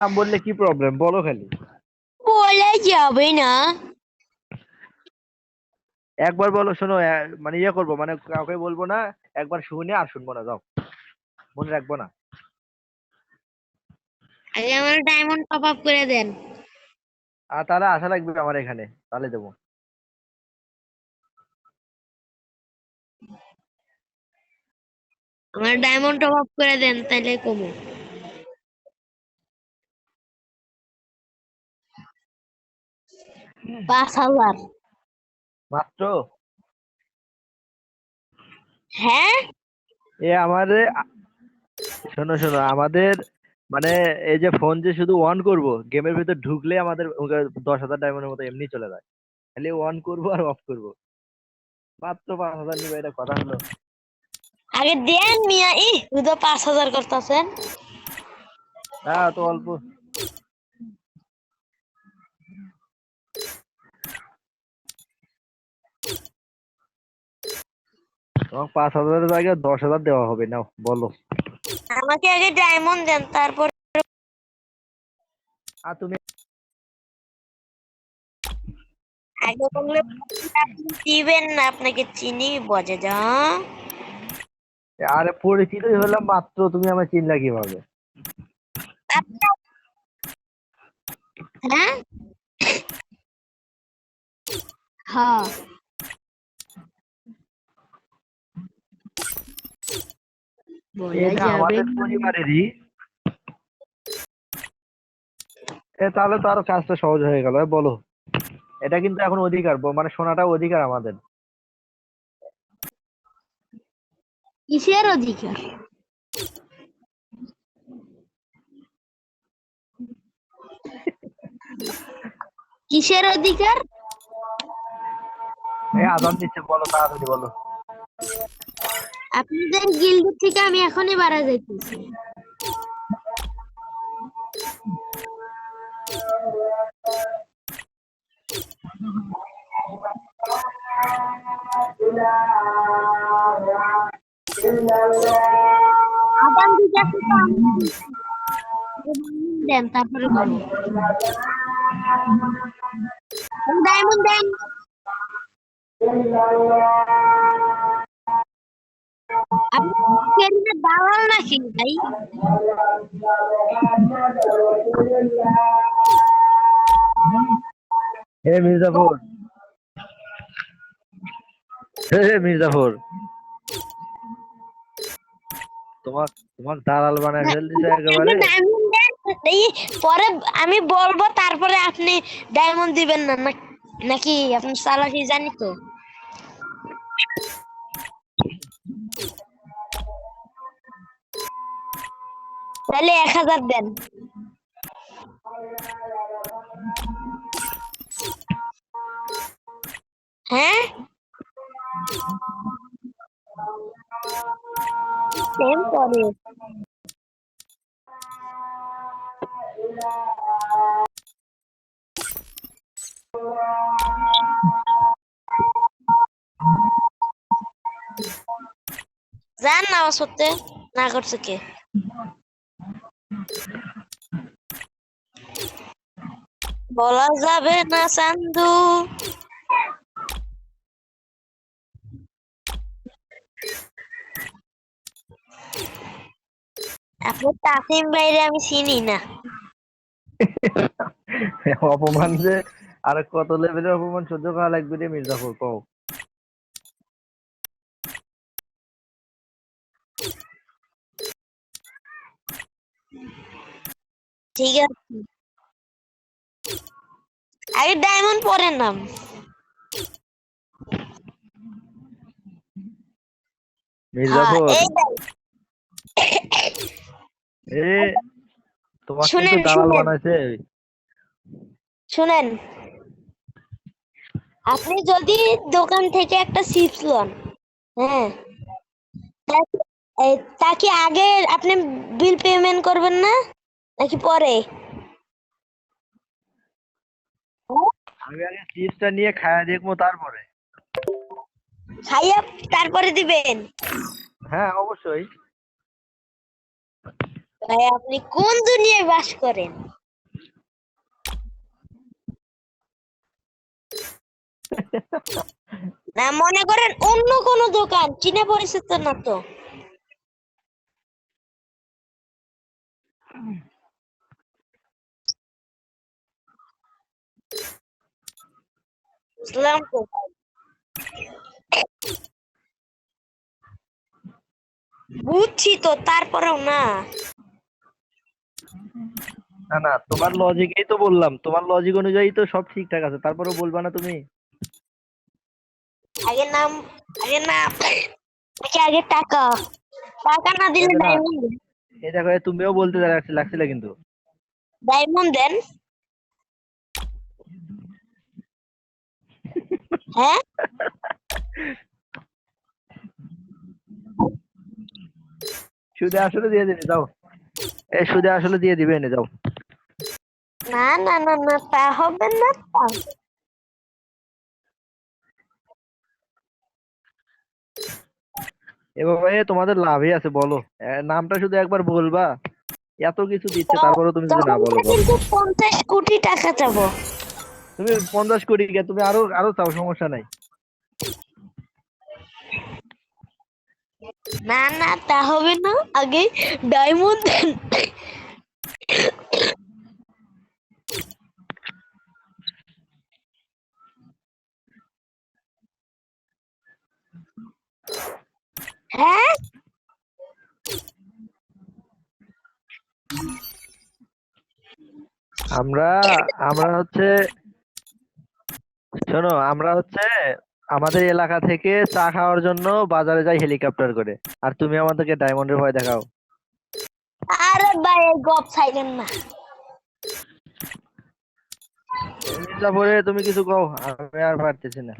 নাম বললে কি প্রবলেম বলো খালি। বলে যাবে না। একবার বলো শোনো মানে ইয়ে করব মানে কাউকে বলব না একবার শুনে আর শুনব না যাও। মনে রাখব না। আগে আমার ডায়মন্ড টপ আপ করে দেন। আর তাহলে আশা লাগবে আমার এখানে তাহলে দেবো। আমার ডায়মন্ড টপ আপ করে দেন তাহলে কমো। পাঁচ হাজার মাত্র? হ্যাঁ? এ আমাদের শোনো শোনো আমাদের মানে এই যে ফোন যে শুধু অন করব গেমের ভিতর ঢুকলে আমাদের দশ হাজার ডায়মন্ডের মতো এমনি চলে যায়। খালি অন করব আর অফ করব। মাত্র পাঁচ হাজার নিবে এটা কথা হলো। আগে দেন মিয়া ই শুধু পাঁচ হাজার করতেছেন। হ্যাঁ তো অল্প। তোমার পাঁচ হাজারের জায়গায় দশ হাজার দেওয়া হবে নাও বলো। আমাকে আগে ডায়মন্ড দেন তারপর আর তুমি আগে বললে দিবেন না আপনাকে চিনি বজে যা। আরে পরিচিতই হলাম মাত্র তুমি আমার চিনলা কীভাবে? হ্যাঁ? হ্যাঁ। এটা আমাদের পরিবারেরই তাহলে তো আরও কাজটা সহজ হয়ে গেল বলো। এটা কিন্তু এখন অধিকার মানে শোনাটা অধিকার আমাদের। কিসের অধিকার? কিসের অধিকার? এই আদান দিচ্ছে বলো তাড়াতাড়ি বলো। আপনাদের গিল্ড থেকে আমি এখনই বাড়া যাইতেছি। আদান ডায়মন্ড দালাল নাকি ভাই? হে মির্জাফর। হে মির্জাফর। তোমার তোমার দালাল বানায় ফেল দিছে একেবারে। এই পরে আমি বলব তারপরে আপনি ডায়মন্ড দিবেন না না- নাকি? আপনি চালাকি জানি তো? তাহলে এক হাজার দেন। হ্যাঁ? সেম করে যান না সত্যি না করছে কে? বলা যাবে না চান্দু। আপনি তাসিম বাইরে আমি চিনি না। অপমান যে আর কত লেভেলের অপমান সহ্য করা লাগবে রে মির্জাফর কও। ঠিক আছে। আগে ডায়মন্ড পরে নাম। মির্জাফর এ তোমার শুনেন, কিন্তু দালাল শুনেন। বানাইছে। শুনেন। আপনি যদি দোকান থেকে একটা চিপস লন হ্যাঁ তা কি আগে আপনি বিল পেমেন্ট করবেন না নাকি পরে? আমি আগে চিপসটা নিয়ে খায়া দেখব তারপরে। খাইয়া তারপরে দিবেন? হ্যাঁ অবশ্যই। ভাই আপনি কোন দুনিয়ায় বাস করেন? না মনে করেন অন্য কোন দোকান চিনে পরিচিত না তো। বুঝলাম তো। বুঝছি তো তারপরেও না। না না তোমার লজিকেই তো বললাম। তোমার লজিক অনুযায়ী তো সব ঠিকঠাক আছে তারপরেও বলবা না তুমি? আগে নাম আগে না আগে আগে টাকা। টাকা না দিলে। ডায়মন্ড এই দেখো তুমিও বলতে লাগছিলে লাগছিলে কিন্তু। ডায়মন্ড দেন। হ্যাঁ? সুদে আসলে দিয়ে দিবে যাও। এই সুদে আসলে দিয়ে দিবে এনে যাও। না না না না তা হবে না তা। এভাবে তোমাদের লাভই আছে বলো। নামটা শুধু একবার বলবা। এত কিছু দিচ্ছে তারপরেও তুমি যদি না বলো বলো। কিন্তু পঞ্চাশ কোটি টাকা চাবো তুমি পঞ্চাশ কোটি গে তুমি আরও আরও চাও সমস্যা নাই। না না তা হবে না। আগে ডায়মন্ড দেন। হ্যাঁ? আমরা আমরা হচ্ছে শোনো আমরা হচ্ছে আমাদের এলাকা থেকে চা খাওয়ার জন্য বাজারে যাই হেলিকপ্টার করে। আর তুমি আমাদেরকে ডায়মন্ডের ভয় দেখাও। আরে ভাই গপ ছাইলেন না। মির্জাপুরে তুমি কিছু কও আমি আর পারতেছি না।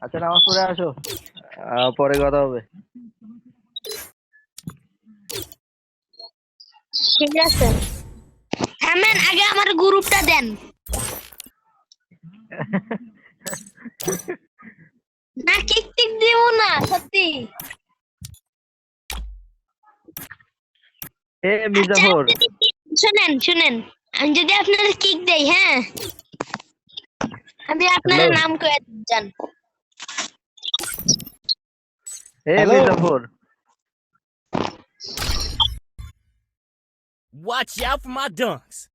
আচ্ছা নামাজ পড়ে আসো। আহ, পরে কথা হবে। ঠিক আছে। থামেন আগে আমার গ্রুপটা দেন। না কিক টিক দিব না সত্যি। এ আচ্ছা, কি- শুনেন শুনেন। আমি যদি আপনার কিক দেই হ্যাঁ? আমি আপনার নাম করে যান। এ Hello? Watch out for my dunks.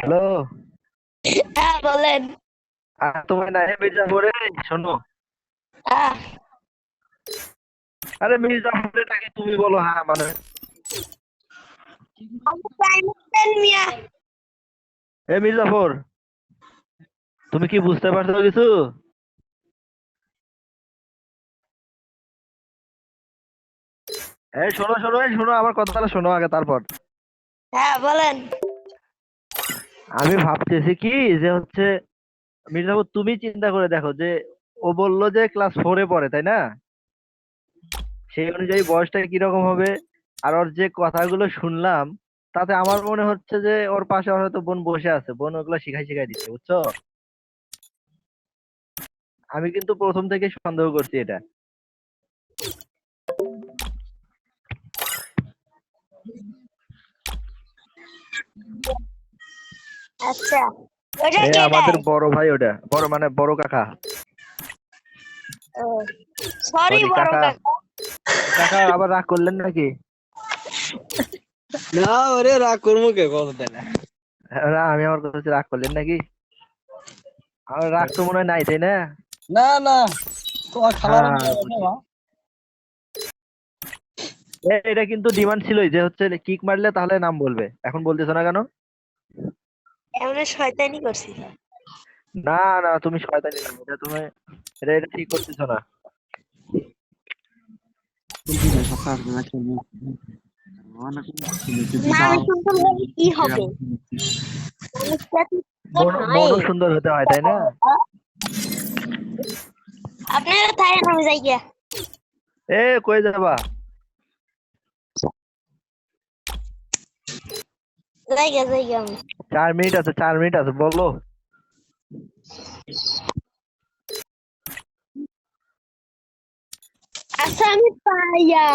Hello. Evelyn. আর তোমার মির্জাপুরে শোনো। আরে মির্জাপুরে তাকে তুমি বলো? হ্যাঁ মানে এ মির্জাপুর তুমি কি বুঝতে পারছ কিছু? এই শোনো শোনো এই শোনো আমার কথাটা শোনো আগে তারপর। হ্যাঁ বলেন। আমি ভাবতেছি কি যে হচ্ছে মির্জাপুর, তুমি চিন্তা করে দেখো যে, ও বলল যে ক্লাস ফোরে পড়ে, তাই না? সেই অনুযায়ী বয়সটা কীরকম হবে? আর ওর যে কথাগুলো শুনলাম, তাতে আমার মনে হচ্ছে যে, ওর পাশে হয়তো বোন বসে আছে। বোন ওগুলো শিখাই শিখাই দিচ্ছে, বুঝছ? আমি কিন্তু প্রথম থেকে সন্দেহ করছি এটা। আচ্ছা। আমাদের বড় ভাই ওটা। বড় মানে বড় কাকা। সরি বড় কাকা। কাকা। আবার রাগ করলেন নাকি? না ওরে রাগ করব কে? কথা না না আমি আমার কথা রাগ করলেন নাকি? আমার রাগ তো মনে হয় নাই তাই না? না না। তোমার খাবার হ্যাঁ, এটা কিন্তু ডিমান্ড ছিলই যে হচ্ছে কিক মারলে তাহলে নাম বলবে। এখন বলতেছো না কেন? এমনি শয়তানি করছি না না তুমি শয়তানি না এটা তুমি এটা এটা ঠিক করতেছো না। কি হবে? সুন্দর হতে হয় তাই না? আপনারা থাকেন আমি যাই গিয়া। এ কই যাবা? চার মিনিট আছে চার মিনিট আছে বলো। আচ্ছা আমি পাইয়া